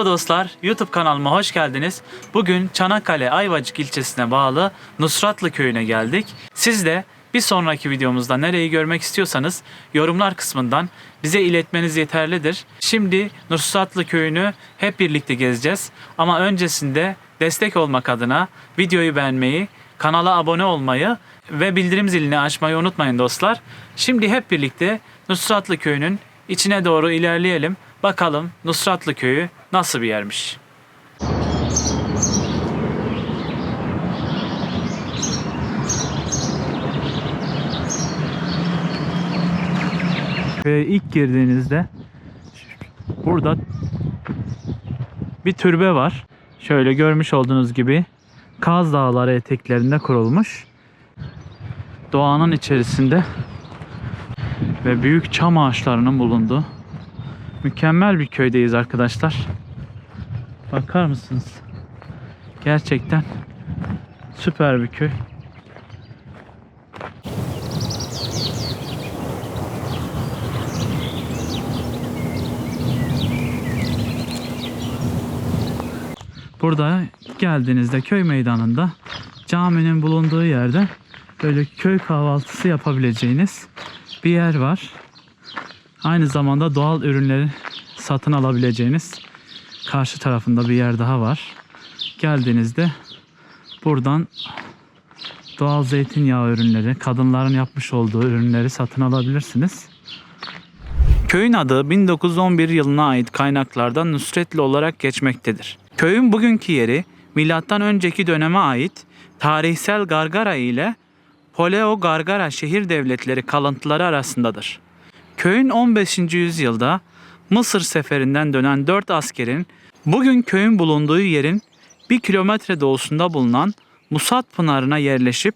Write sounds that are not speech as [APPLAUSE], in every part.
Merhaba dostlar, YouTube kanalıma hoş geldiniz. Bugün Çanakkale Ayvacık ilçesine bağlı Nusratlı köyüne geldik. Siz de bir sonraki videomuzda nereyi görmek istiyorsanız yorumlar kısmından bize iletmeniz yeterlidir. Şimdi Nusratlı köyünü hep birlikte gezeceğiz. Ama öncesinde destek olmak adına videoyu beğenmeyi, kanala abone olmayı ve bildirim zilini açmayı unutmayın dostlar. Şimdi hep birlikte Nusratlı köyünün içine doğru ilerleyelim. Bakalım Nusratlı köyü nasıl bir yermiş. Ve ilk girdiğinizde burada bir türbe var. Şöyle görmüş olduğunuz gibi Kaz Dağları eteklerinde kurulmuş. Doğanın içerisinde ve büyük çam ağaçlarının bulunduğu mükemmel bir köydeyiz arkadaşlar. Bakar mısınız? Gerçekten süper bir köy. Burada geldiğinizde köy meydanında caminin bulunduğu yerde böyle köy kahvaltısı yapabileceğiniz bir yer var. Aynı zamanda doğal ürünleri satın alabileceğiniz karşı tarafında bir yer daha var. Geldiğinizde buradan doğal zeytinyağı ürünleri, kadınların yapmış olduğu ürünleri satın alabilirsiniz. Köyün adı 1911 yılına ait kaynaklardan Nusretli olarak geçmektedir. Köyün bugünkü yeri milattan önceki döneme ait tarihsel Gargara ile Poleo Gargara şehir devletleri kalıntıları arasındadır. Köyün 15. yüzyılda Mısır seferinden dönen 4 askerin bugün köyün bulunduğu yerin 1 kilometre doğusunda bulunan Musat Pınarı'na yerleşip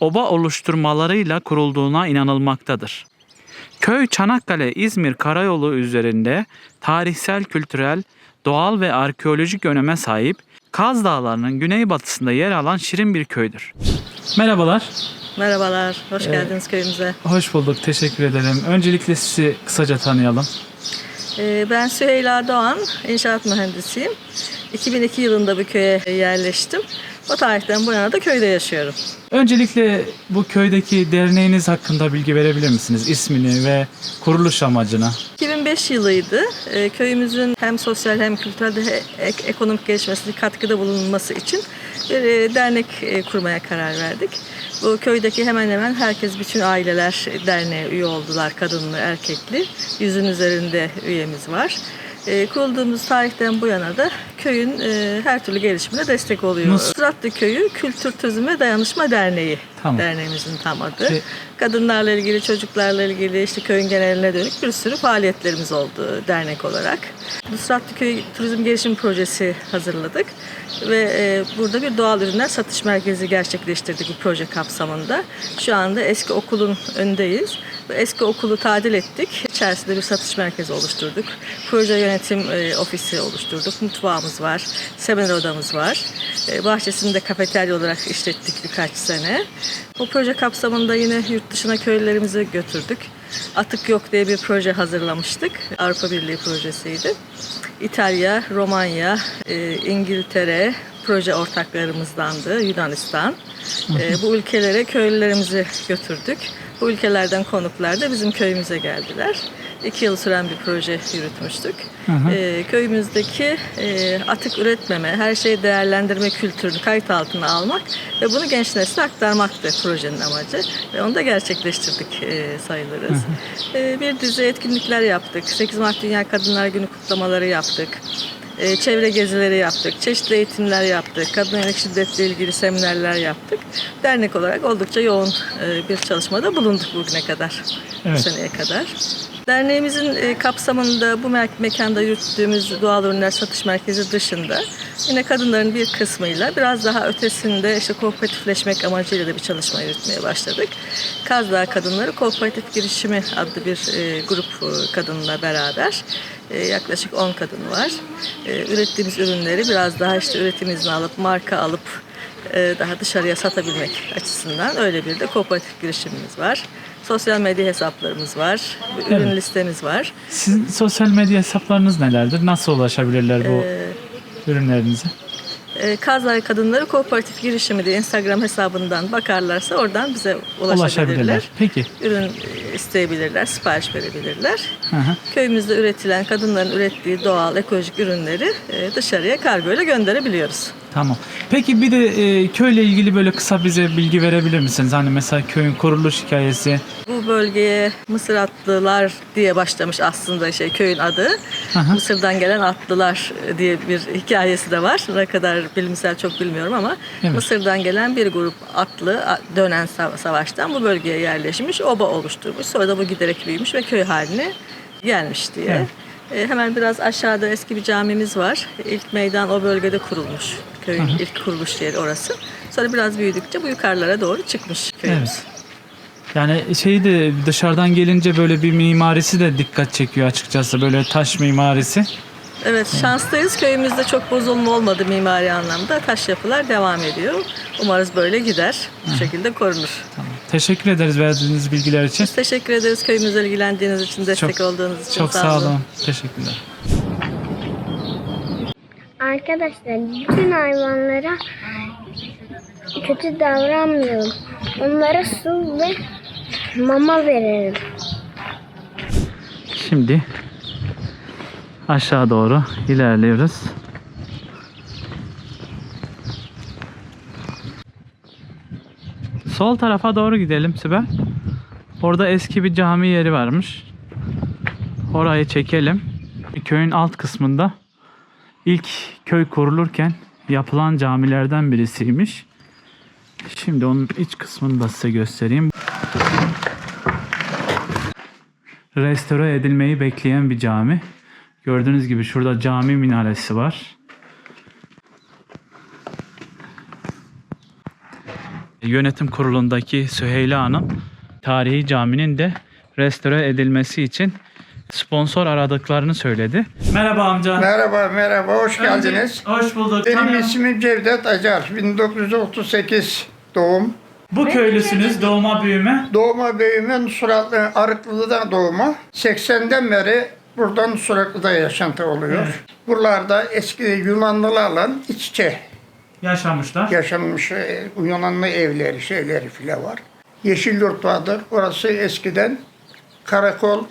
oba oluşturmalarıyla kurulduğuna inanılmaktadır. Köy Çanakkale-İzmir karayolu üzerinde tarihsel, kültürel, doğal ve arkeolojik öneme sahip Kaz Dağları'nın güneybatısında yer alan şirin bir köydür. Merhabalar. Merhabalar, hoş geldiniz köyümüze. Hoş bulduk, teşekkür ederim. Öncelikle sizi kısaca tanıyalım. Ee, ben Süheyla Doğan, inşaat mühendisiyim. 2002 yılında bu köye yerleştim. O tarihten bu yana da köyde yaşıyorum. Öncelikle bu köydeki derneğiniz hakkında bilgi verebilir misiniz? İsmini ve kuruluş amacını. 2005 yılıydı. Ee, köyümüzün hem sosyal hem kültürel de ek- ekonomik gelişmesine katkıda bulunması için bir e, dernek e, kurmaya karar verdik. Bu köydeki hemen hemen herkes, bütün aileler derneğe üye oldular. Kadınlı, erkekli. Yüzün üzerinde üyemiz var. E, kurulduğumuz tarihten bu yana da köyün e, her türlü gelişimine destek oluyor. Nasıl? Suratlı Köyü Kültür Turizm ve Dayanışma Derneği. Tamam. Derneğimizin tam adı. Şey- Kadınlarla ilgili, çocuklarla ilgili, işte köyün geneline dönük bir sürü faaliyetlerimiz oldu dernek olarak. Nusratlı Köy Turizm Gelişim Projesi hazırladık ve e, burada bir doğal ürünler satış merkezi gerçekleştirdik bu proje kapsamında. Şu anda eski okulun önündeyiz. Eski okulu tadil ettik. İçerisinde bir satış merkezi oluşturduk. Proje yönetim e, ofisi oluşturduk. Mutfağımız var. Seminer odamız var. E, bahçesini de kafeterya olarak işlettik birkaç sene. Bu proje kapsamında yine yurt dışına köylülerimizi götürdük. Atık Yok diye bir proje hazırlamıştık. Avrupa Birliği projesiydi. İtalya, Romanya, e, İngiltere proje ortaklarımızdandı, Yunanistan. E, bu ülkelere köylülerimizi götürdük. Bu ülkelerden konuklar da bizim köyümüze geldiler. İki yıl süren bir proje yürütmüştük. E, köyümüzdeki e, atık üretmeme, her şeyi değerlendirme kültürünü kayıt altına almak ve bunu genç nesle aktarmaktı projenin amacı. Ve onu da gerçekleştirdik e, sayılırız. E, bir dizi etkinlikler yaptık. 8 Mart Dünya Kadınlar Günü kutlamaları yaptık. E, çevre gezileri yaptık, çeşitli eğitimler yaptık, kadın yönelik şiddetle ilgili seminerler yaptık. Dernek olarak oldukça yoğun e, bir çalışmada bulunduk bugüne kadar, Evet. bu seneye kadar. Derneğimizin e, kapsamında bu me- mekanda yürüttüğümüz doğal ürünler satış merkezi dışında yine kadınların bir kısmıyla biraz daha ötesinde işte kooperatifleşmek amacıyla da bir çalışma yürütmeye başladık. Kazdağ Kadınları Kooperatif Girişimi adlı bir e, grup e, kadınla beraber yaklaşık 10 kadın var. Ürettiğimiz ürünleri biraz daha işte üretim izni alıp marka alıp daha dışarıya satabilmek açısından öyle bir de kooperatif girişimimiz var. Sosyal medya hesaplarımız var, ürün Evet. listemiz var. Sizin sosyal medya hesaplarınız nelerdir? Nasıl ulaşabilirler bu ürünlerinize? E, Kazay Kadınları Kooperatif Girişimi diye Instagram hesabından bakarlarsa oradan bize ulaşabilirler. Ulaşabilirler. Peki. Ürün e, isteyebilirler, sipariş verebilirler. Hı hı. Köyümüzde üretilen kadınların ürettiği doğal ekolojik ürünleri e, dışarıya kargo ile gönderebiliyoruz. Tamam. Peki bir de e, köyle ilgili böyle kısa bize bilgi verebilir misiniz? Hani mesela köyün kuruluş hikayesi. Bu bölgeye Mısır atlılar diye başlamış aslında şey köyün adı. Hı. Mısır'dan gelen atlılar diye bir hikayesi de var. Ne kadar bilimsel çok bilmiyorum ama Evet. Mısır'dan gelen bir grup atlı dönen sa- savaştan bu bölgeye yerleşmiş, oba oluşturmuş. Sonra da bu giderek büyümüş ve köy haline gelmiş diye. Evet. E, Hemen biraz aşağıda eski bir camimiz var. İlk meydan o bölgede kurulmuş. Köyün ilk kuruluş yeri orası. Sonra biraz büyüdükçe bu yukarılara doğru çıkmış köyümüz. Yani şey de dışarıdan gelince böyle bir mimarisi de dikkat çekiyor açıkçası. Böyle taş mimarisi. Evet şanslıyız. Köyümüzde çok bozulma olmadı mimari anlamda. Taş yapılar devam ediyor. Umarız böyle gider. Bu şekilde korunur. Tamam. Teşekkür ederiz verdiğiniz bilgiler için. Biz teşekkür ederiz köyümüzle ilgilendiğiniz için, destek Çok- olduğunuz için. Çok sağ olun. Teşekkürler. Arkadaşlar bütün hayvanlara kötü davranmayalım. Onlara su ve mama verelim. Şimdi aşağı doğru ilerliyoruz. Sol tarafa doğru gidelim Sibel. Orada eski bir cami yeri varmış. Orayı çekelim. Köyün alt kısmında ilk köy kurulurken yapılan camilerden birisiymiş. Şimdi onun iç kısmını da size göstereyim. restore edilmeyi bekleyen bir cami. Gördüğünüz gibi şurada cami minaresi var. Yönetim kurulundaki Süheyla Hanım tarihi caminin de restore edilmesi için sponsor aradıklarını söyledi. Merhaba amca. Merhaba, merhaba. Hoş geldiniz. Hoş bulduk. Benim Tanıyalım. ismim Cevdet Acar. 1938 doğum. Bu köylüsünüz doğma büyüme. Doğma büyüme Suratlı Arıklı'dan doğma. 80'den beri buradan Suratlı'da yaşantı oluyor. Evet. Buralarda eski Yunanlılarla iç içe Yaşamışlar. yaşanmış e, Yunanlı evleri, şeyleri filan var. Yeşil yurt vardır. Orası eskiden karakol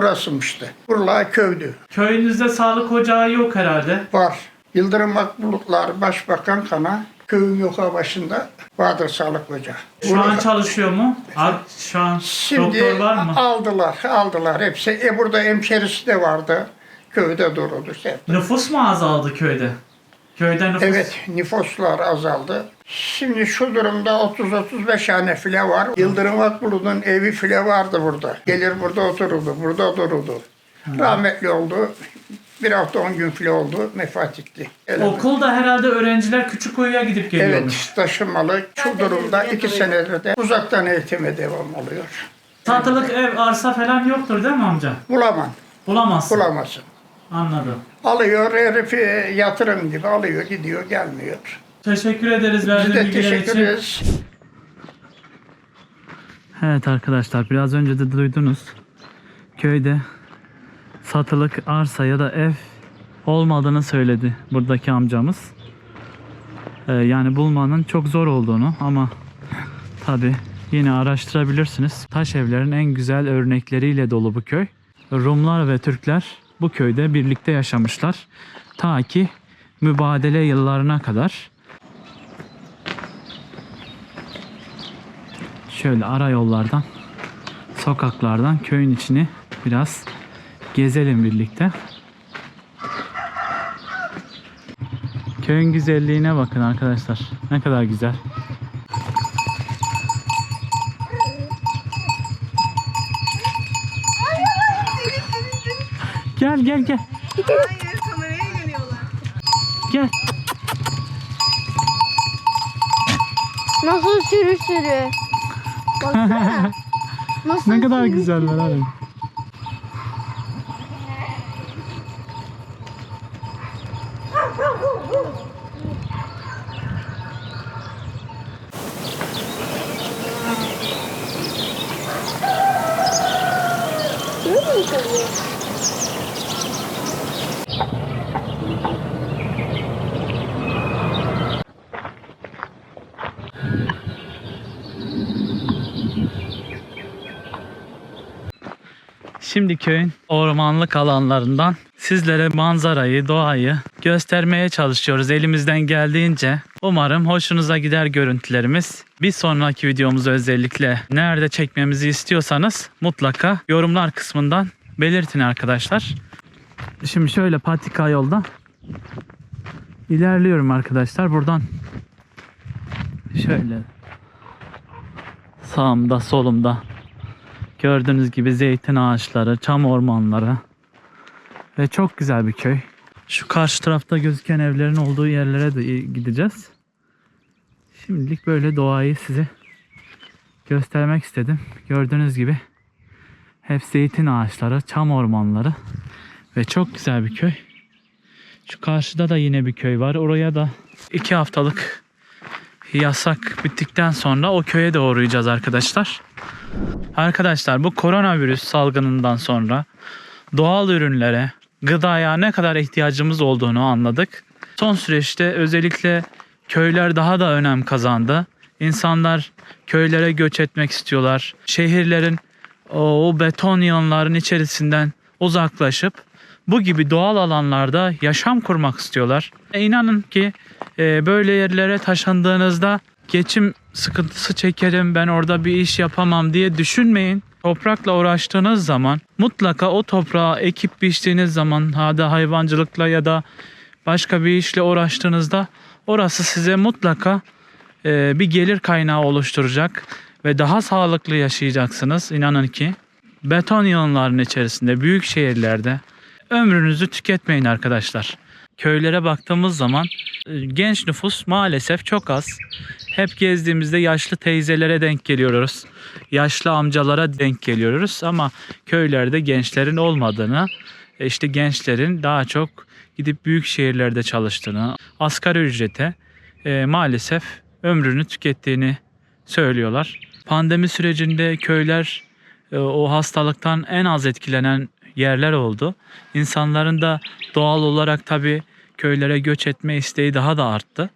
burasıymıştı. Buralar köydü. Köyünüzde sağlık ocağı yok herhalde. Var. Yıldırım Akbulutlar Başbakan Kana köyün yukarı başında vardır sağlık ocağı. Şu an Burada- çalışıyor mu? Abi, Şu an Şimdi doktor var mı? aldılar, aldılar hepsi. E burada hemşerisi de vardı. Köyde dururdu işte. Nüfus mu azaldı köyde? Köyde nüfus... Evet, nüfuslar azaldı. Şimdi şu durumda 30-35 hane file var. Yıldırım Akbulut'un evi file vardı burada. Gelir burada otururdu, burada dururdu. Rahmetli oldu. Bir hafta on gün file oldu, vefat etti. Okulda herhalde öğrenciler Küçükkuyu'ya gidip geliyormuş. Evet, taşınmalı. Şu durumda iki senedir de uzaktan eğitime devam oluyor. Satılık ev, arsa falan yoktur değil mi amca? Bulamam, Bulamazsın. bulamazsın. Anladım. Alıyor, herifi yatırım gibi alıyor, gidiyor, gelmiyor. Teşekkür ederiz Biz verdiğin de bilgiler teşekkür için. ederiz. Evet arkadaşlar biraz önce de duydunuz. Köyde satılık arsa ya da ev olmadığını söyledi buradaki amcamız. Ee, yani bulmanın çok zor olduğunu ama tabi yine araştırabilirsiniz. Taş evlerin en güzel örnekleriyle dolu bu köy. Rumlar ve Türkler bu köyde birlikte yaşamışlar. Ta ki mübadele yıllarına kadar. Şöyle ara yollardan, sokaklardan köyün içini biraz gezelim birlikte. Köyün güzelliğine bakın arkadaşlar. Ne kadar güzel. Gel gel gel. Hayır kameraya geliyorlar. Gel. Nasıl sürü sürü. [LAUGHS] Baksana. Nasıl Ne kadar sürü güzeller sürü. abi. Şimdi köyün ormanlık alanlarından sizlere manzarayı, doğayı göstermeye çalışıyoruz elimizden geldiğince. Umarım hoşunuza gider görüntülerimiz. Bir sonraki videomuzu özellikle nerede çekmemizi istiyorsanız mutlaka yorumlar kısmından belirtin arkadaşlar. Şimdi şöyle patika yolda ilerliyorum arkadaşlar. Buradan şöyle sağımda solumda Gördüğünüz gibi zeytin ağaçları, çam ormanları ve çok güzel bir köy. Şu karşı tarafta gözüken evlerin olduğu yerlere de gideceğiz. Şimdilik böyle doğayı size göstermek istedim. Gördüğünüz gibi hep zeytin ağaçları, çam ormanları ve çok güzel bir köy. Şu karşıda da yine bir köy var. Oraya da iki haftalık yasak bittikten sonra o köye de uğrayacağız arkadaşlar. Arkadaşlar bu koronavirüs salgınından sonra doğal ürünlere, gıdaya ne kadar ihtiyacımız olduğunu anladık. Son süreçte özellikle köyler daha da önem kazandı. İnsanlar köylere göç etmek istiyorlar. Şehirlerin o, beton yığınların içerisinden uzaklaşıp bu gibi doğal alanlarda yaşam kurmak istiyorlar. E, inanın ki e, böyle yerlere taşındığınızda geçim sıkıntısı çekerim ben orada bir iş yapamam diye düşünmeyin. Toprakla uğraştığınız zaman mutlaka o toprağı ekip biçtiğiniz zaman hada hayvancılıkla ya da başka bir işle uğraştığınızda orası size mutlaka e, bir gelir kaynağı oluşturacak ve daha sağlıklı yaşayacaksınız inanın ki. Beton yığınlarının içerisinde büyük şehirlerde ömrünüzü tüketmeyin arkadaşlar. Köylere baktığımız zaman genç nüfus maalesef çok az. Hep gezdiğimizde yaşlı teyzelere denk geliyoruz. Yaşlı amcalara denk geliyoruz ama köylerde gençlerin olmadığını, e, işte gençlerin daha çok gidip büyük şehirlerde çalıştığını, asgari ücrete e, maalesef ömrünü tükettiğini söylüyorlar. Pandemi sürecinde köyler e, o hastalıktan en az etkilenen yerler oldu. İnsanların da doğal olarak tabii köylere göç etme isteği daha da arttı.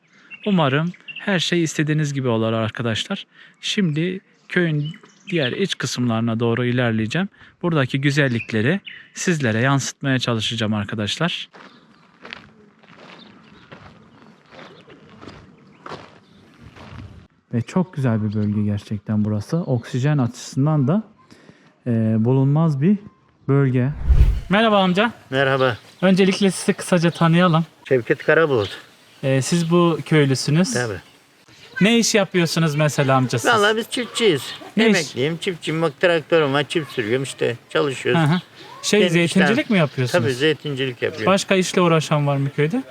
Umarım her şey istediğiniz gibi olur arkadaşlar. Şimdi köyün diğer iç kısımlarına doğru ilerleyeceğim. Buradaki güzellikleri sizlere yansıtmaya çalışacağım arkadaşlar. Ve çok güzel bir bölge gerçekten burası. Oksijen açısından da e, bulunmaz bir bölge. Merhaba amca. Merhaba. Öncelikle sizi kısaca tanıyalım. Şevket Karabulut. E, siz bu köylüsünüz. Tabii. Ne iş yapıyorsunuz mesela amca siz? Vallahi biz çiftçiyiz. Ne iş? Emekliyim, çiftçiyim. Bak traktörüm var, çift sürüyorum işte. Çalışıyoruz. Hı hı. Şey Benim zeytincilik işlem- mi yapıyorsunuz? Tabii zeytincilik yapıyorum. Başka işle uğraşan var mı köyde?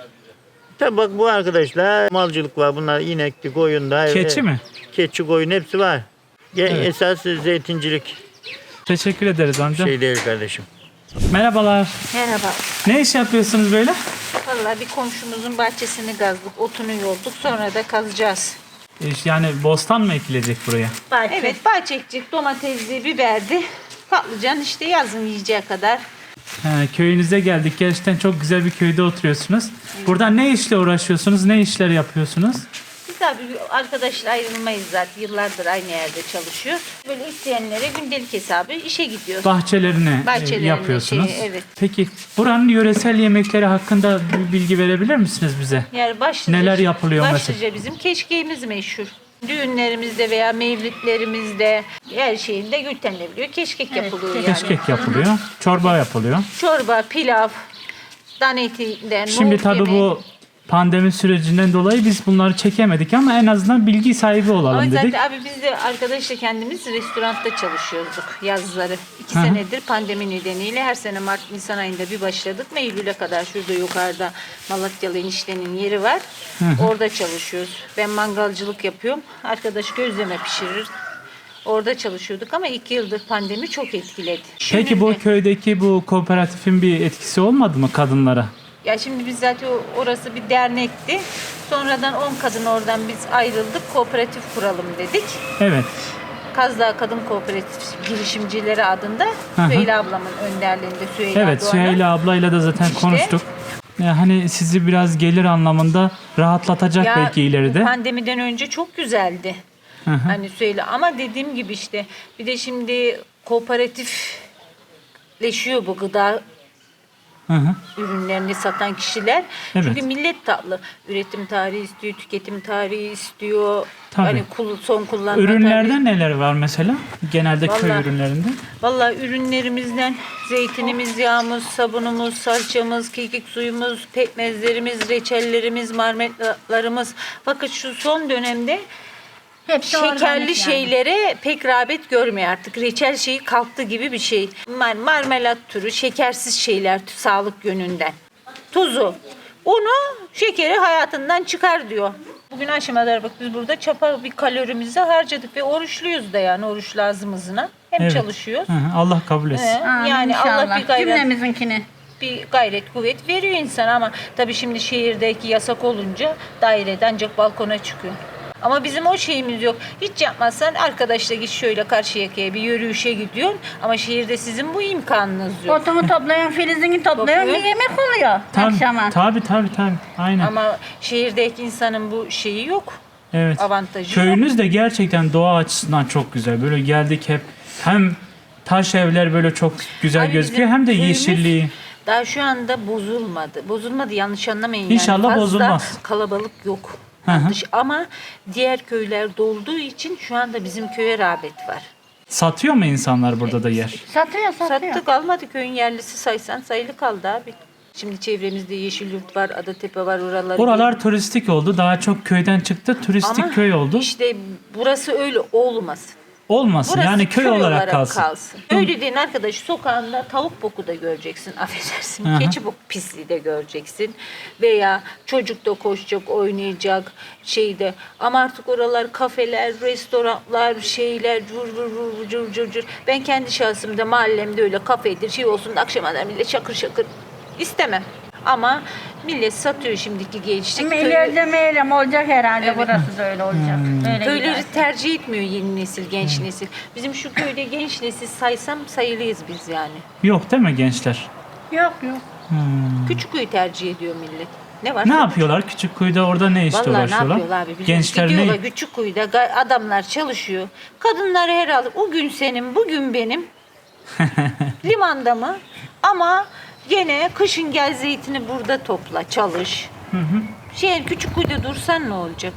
Tabii bak bu arkadaşlar malcılık var. Bunlar inekli, koyun da. Keçi mi? Keçi, koyun hepsi var. Ge- Evet. Esas zeytincilik Teşekkür ederiz amca. şey değil kardeşim. Merhabalar. Merhaba. Ne iş yapıyorsunuz böyle? Vallahi bir komşumuzun bahçesini kazdık, otunu yolduk, sonra da kazacağız. İş- Yani bostan mı ekilecek buraya? Evet, bahçe ekecek, domatesli, biberdi, patlıcan işte yazın yiyeceği kadar. He, köyünüze geldik. Gerçekten çok güzel bir köyde oturuyorsunuz. Burada ne işle uğraşıyorsunuz? Ne işler yapıyorsunuz? Biz abi arkadaşla ayrılmayız zaten. Yıllardır aynı yerde çalışıyoruz. Böyle isteyenlere gündelik hesabı işe gidiyoruz. Bahçelerine e, Bahçelerine, yapıyorsunuz. şey, evet. Peki buranın yöresel yemekleri hakkında bir bilgi verebilir misiniz bize? Yani başlıca, Neler yapılıyor mesela? başlıca bizim keşkeğimiz meşhur. Düğünlerimizde veya mevlitlerimizde her şeyinde gültenlebiliyor. Keşkek yapılıyor yani. Keşkek yapılıyor, çorba yapılıyor. Çorba, pilav, dana etinden, Şimdi tabii yemeği. bu pandemi sürecinden dolayı biz bunları çekemedik ama en azından bilgi sahibi olalım Ama dedik. zaten abi biz de arkadaşla kendimiz restoranda çalışıyorduk yazları. İki Hı hı. senedir pandemi nedeniyle her sene Mart Nisan ayında bir başladık. ve Eylül'e kadar şurada yukarıda Malatyalı eniştenin yeri var. Orada çalışıyoruz. Ben mangalcılık yapıyorum. Arkadaş gözleme pişirir. Orada çalışıyorduk ama iki yıldır pandemi çok etkiledi. Peki bu Şimdi- köydeki bu kooperatifin bir etkisi olmadı mı kadınlara? Ya şimdi biz zaten orası bir dernekti. Sonradan 10 kadın oradan biz ayrıldık. Kooperatif kuralım dedik. Evet. Kazdağ Kadın Kooperatif Girişimcileri adında. Süheyla ablamın önderliğinde Süheyla Evet Doğan'ın- Süheyla ablayla da zaten İşte. konuştuk. Ya hani sizi biraz gelir anlamında rahatlatacak Ya, belki ileride. Pandemiden önce çok güzeldi. Hı. Hani söyle ama dediğim gibi işte bir de şimdi kooperatifleşiyor bu gıda Hı hı. ürünlerini satan kişiler. Evet. Çünkü millet tatlı. Üretim tarihi istiyor, tüketim tarihi istiyor. Tabii. Hani kul- son kullanma Ürünlerden tarihi. neler var mesela? Genelde köy Vallahi- ürünlerinde. Vallahi ürünlerimizden zeytinimiz, yağımız, sabunumuz, salçamız, kekik suyumuz, pekmezlerimiz, reçellerimiz, marmelatlarımız. Fakat şu son dönemde Hepsi şekerli şeylere pek rağbet görmüyor artık. Reçel şeyi kalktı gibi bir şey. Mar marmelat türü, şekersiz şeyler t- sağlık yönünden. Tuzu, unu, şekeri hayatından çıkar diyor. Bugün aşamalar bak biz burada çapa bir kalorimizi harcadık ve oruçluyuz da yani oruç lazımızına. Hem Evet. çalışıyoruz. Hı hı. Allah kabul etsin. Ee, Amin yani Allah inşallah. bir gayret Cümlemizinkini. bir gayret kuvvet veriyor insan ama tabii şimdi şehirdeki yasak olunca daireden ancak balkona çıkıyor. Ama bizim o şeyimiz yok. Hiç yapmazsan arkadaşla git şöyle karşı yakaya bir yürüyüşe gidiyorsun ama şehirde sizin bu imkanınız yok. Otumu toplayan, filizini toplayan bir Topluyor. yemek oluyor Tabii, akşama. tabii tabii tabii. Aynen. Ama şehirdeki insanın bu şeyi yok. evet. avantajı Köyünüz de gerçekten doğa açısından çok güzel. Böyle geldik hep hem taş evler böyle çok güzel Abi gözüküyor bizim hem de köyümüz yeşilliği. Daha şu anda bozulmadı. Bozulmadı yanlış anlamayın. İnşallah yani. Fazla bozulmaz. kalabalık yok. Hı hı. Dış- Ama diğer köyler dolduğu için şu anda bizim köye rağbet var. Satıyor mu insanlar burada da yer? Satıyor, satıyor. Sattık almadı köyün yerlisi saysan sayılı kaldı abi. Şimdi çevremizde Yeşilyurt var, Adatepe var oraları. Oralar turistik oldu. Daha çok köyden çıktı. Turistik Ama köy oldu. İşte burası öyle olmasın. Olmasın. Burası yani köy, olarak, kalsın. Öyle dediğin arkadaş sokağında tavuk boku da göreceksin [LAUGHS] affedersin. Hı. Keçi bok pisliği de göreceksin. Veya çocuk da koşacak, oynayacak şeyde. Ama artık oralar kafeler, restoranlar, şeyler cur cur cur cur cur cur. Ben kendi şahsımda mahallemde öyle kafedir şey olsun da akşama millet şakır şakır istemem. Ama millet satıyor şimdiki gençlik. Köylü- ileride meylem olacak herhalde. Evet. Burası da öyle olacak. Öyle Köyleri gider. tercih etmiyor yeni nesil, genç nesil. Bizim şu köyde genç nesil saysam sayılıyız biz yani. Yok değil mi gençler? Yok yok. Küçük köyü tercih ediyor millet. Ne var? Ne yapıyorlar? Küçük kuyuda orada ne işle Vallahi ne uğraşıyorlar? yapıyorlar abi? Bizim Gençler gidiyorlar ne? küçük kuyuda ga- adamlar çalışıyor. Kadınlar herhalde o gün senin, bugün benim. [LAUGHS] Limanda mı? Ama gene kışın gel zeytini burada topla, çalış. Şey küçük kuyuda dursan ne olacak?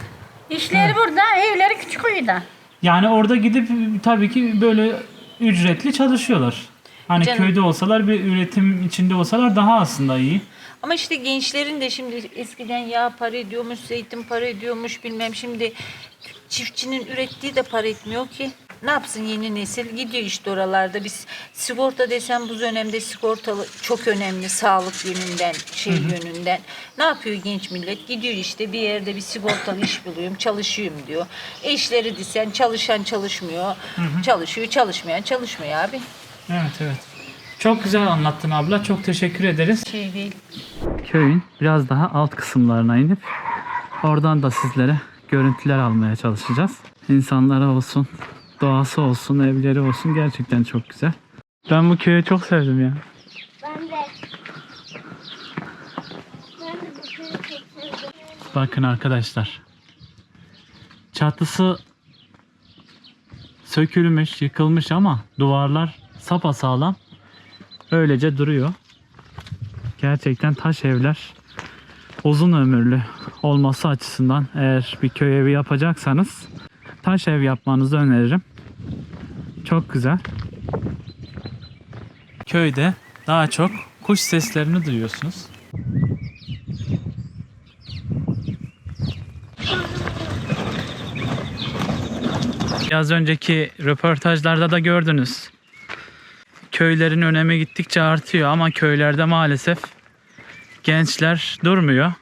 İşleri burada, evleri küçük kuyuda. Yani orada gidip tabii ki böyle ücretli çalışıyorlar. Hani Canım. köyde olsalar bir üretim içinde olsalar daha aslında iyi. Ama işte gençlerin de şimdi eskiden yağ para ediyormuş, zeytin para ediyormuş bilmem şimdi çiftçinin ürettiği de para etmiyor ki. Ne yapsın yeni nesil? Gidiyor işte oralarda. Biz sigorta desem bu dönemde sigortalı çok önemli sağlık yönünden, şey yönünden. Ne yapıyor genç millet? Gidiyor işte bir yerde bir sigortalı iş buluyorum, çalışıyorum diyor. Eşleri desen çalışan çalışmıyor, çalışıyor, çalışmayan çalışmıyor abi. Evet evet. Çok güzel anlattın abla. Çok teşekkür ederiz. Şey değil. Köyün biraz daha alt kısımlarına inip oradan da sizlere görüntüler almaya çalışacağız. İnsanlara olsun, doğası olsun, evleri olsun gerçekten çok güzel. Ben bu köyü çok sevdim ya. Ben de. Ben de bu köyü çok sevdim. Bakın arkadaşlar. Çatısı sökülmüş, yıkılmış ama duvarlar sapasağlam. Öylece duruyor. Gerçekten taş evler uzun ömürlü olması açısından eğer bir köy evi yapacaksanız taş ev yapmanızı öneririm. Çok güzel. Köyde daha çok kuş seslerini duyuyorsunuz. Az önceki röportajlarda da gördünüz. Köylerin önemi gittikçe artıyor ama köylerde maalesef gençler durmuyor.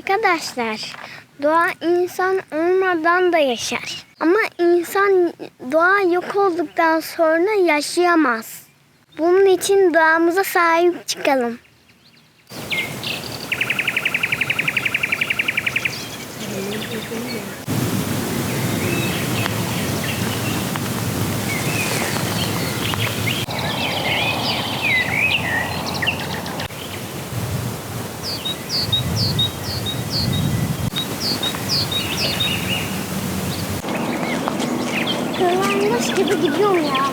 Arkadaşlar, doğa insan olmadan da yaşar. Ama insan doğa yok olduktan sonra yaşayamaz. Bunun için doğamıza sahip çıkalım. Kırlanmış gibi gidiyorum ya.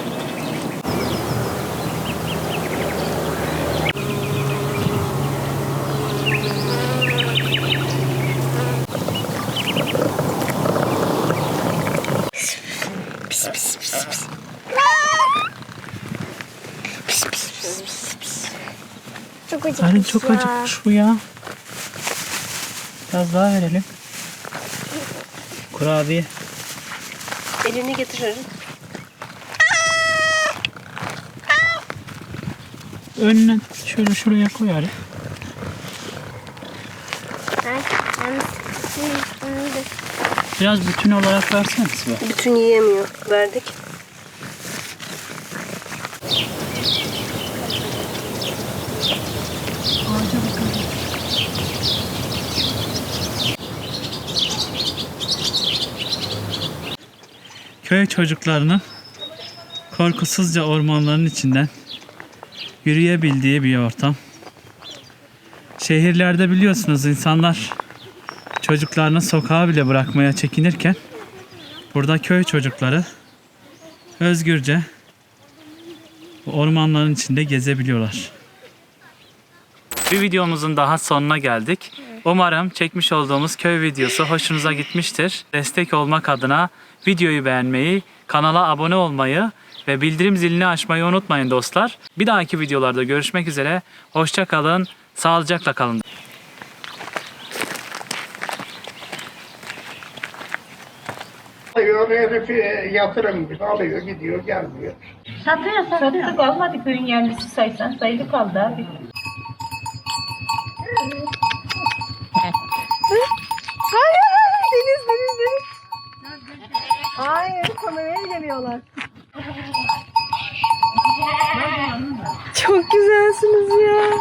Çok acıkmış Aylin çok ya. acıkmış bu ya. Biraz daha verelim. Kurabiye. Elini getir. Önüne şöyle şuraya koy Aylin. Ben, ben Hı, hı. Biraz bütün olarak versene Sıla. Bütün yiyemiyor. Verdik. Köy çocuklarının korkusuzca ormanların içinden yürüyebildiği bir ortam. Şehirlerde biliyorsunuz insanlar çocuklarını sokağa bile bırakmaya çekinirken burada köy çocukları özgürce ormanların içinde gezebiliyorlar. Bir videomuzun daha sonuna geldik. Umarım çekmiş olduğumuz köy videosu hoşunuza gitmiştir. Destek olmak adına videoyu beğenmeyi, kanala abone olmayı ve bildirim zilini açmayı unutmayın dostlar. Bir dahaki videolarda görüşmek üzere. Hoşça kalın, sağlıcakla kalın. Alıyor herifi yatırım alıyor gidiyor gelmiyor. Sattık almadı köyün yerlisi saysan sayılı kaldı abi. Hayır, kameraya geliyorlar. Çok güzelsiniz ya.